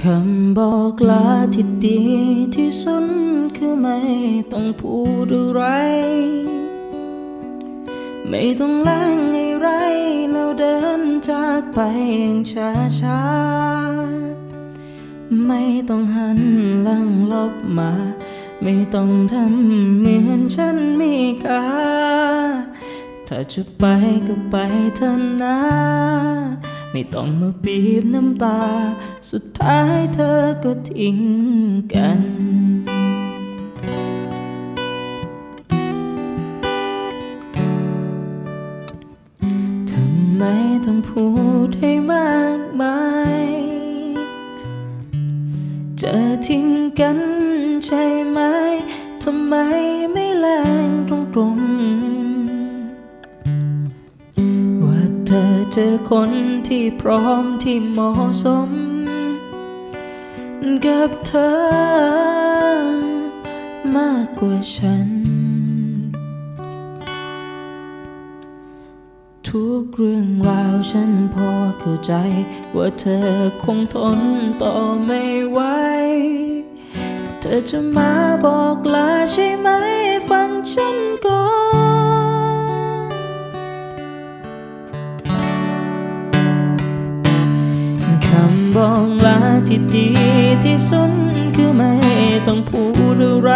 คำบอกลาที่ดีที่สุดคือไม่ต้องพูดอะไร ไม่ต้องแล้งอะไรแล้วเดินจากไปอย่างช้าช้าไม่ต้องหันหลังลบมา ไม่ต้องทำเหมือนฉันมีค่าถ้าจะไปก็ไปเถอะนะ ไม่ต้องมาบีบน้ำตา สุดท้ายเธอก็ทิ้งกันทำไมต้องพูดให้มากมายจะทิ้งกันใช่ไหม ทำไมไม่แร เจอคนที่พร้อมที่เหมาะสม กับเธอ มากกว่าฉัน ทุกเรื่องราวฉันพอเข้าใจ ว่าเธอคงทนต่อไม่ไหว เธอจะมาบอกลาใช่ไหม ฟังฉันก่อน ที่ดีที่สุดคือไม่ต้องพูดอะไร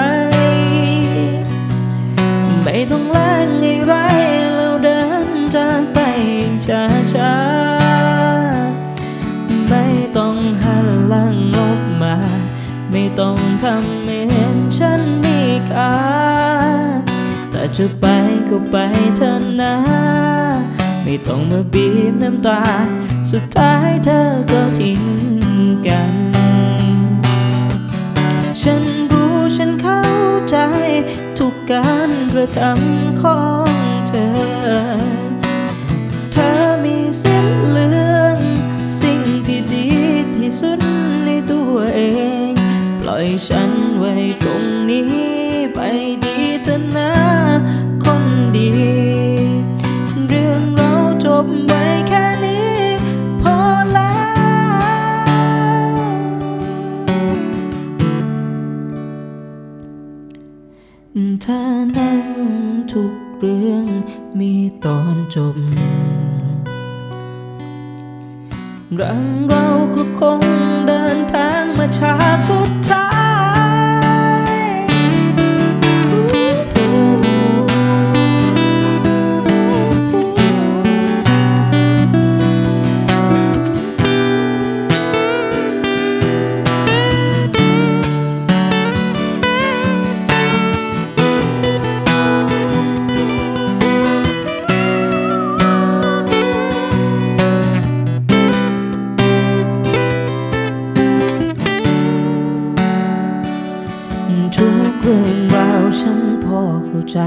ไม่ต้องแลกอะไรแล้วเดินจากไปช้าช้าไม่ต้องหันหลังลบมา ไม่ต้องทำเหมือนฉันมีค่าแต่จะไปก็ไปเถอะนะไม่ต้องมาบีบน้ำตา สุดท้ายเธอก็ทิ้ง กัน ฉันรู้ฉันเข้าใจ ทุกการกระทำของเธอ เธอมีสิ้นเรื่องสิ่งที่ดีที่สุดในตัวเอง ปล่อยฉันไว้ตรงนี้ไป ถ้านั่งทุกเรื่องมีตอนจบรังเราก็คงเดินทางมาฉากสุดท้าย ทุกเรื่องราวฉันพอเข้าใจ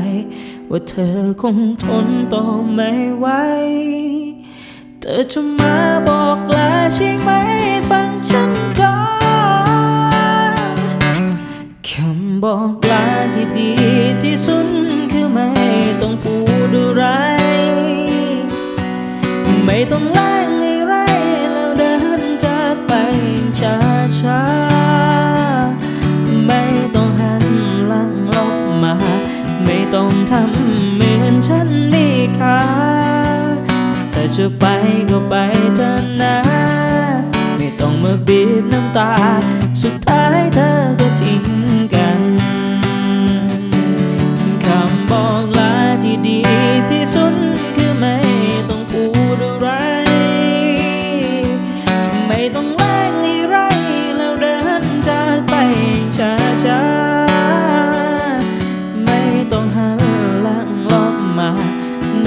ว่าเธอคงทนต่อไม่ไหวเธอจะมาบอกลาใช่ไหมฟังฉันก่อนคำบอกลาที่ดีที่สุดคือไม่ต้องพูดอะไร ไม่ต้องลก ทำเหมือนฉันมีค่าแต่จะไปก็ไปเถอะนะ ไม่ต้องมาบีบน้ำตา สุดท้ายเธอก็ทิ้ง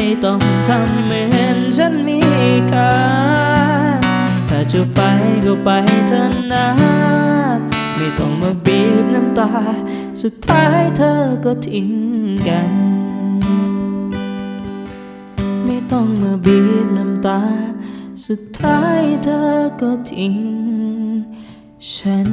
ไม่ต้องทำเหมือนฉันมีค่าถ้าจะไปก็ไปเถอะนะไม่ต้องมาบีบน้ำตา สุดท้ายเธอก็ทิ้งกัน ไม่ต้องมาบีบน้ำตา สุดท้ายเธอก็ทิ้งฉัน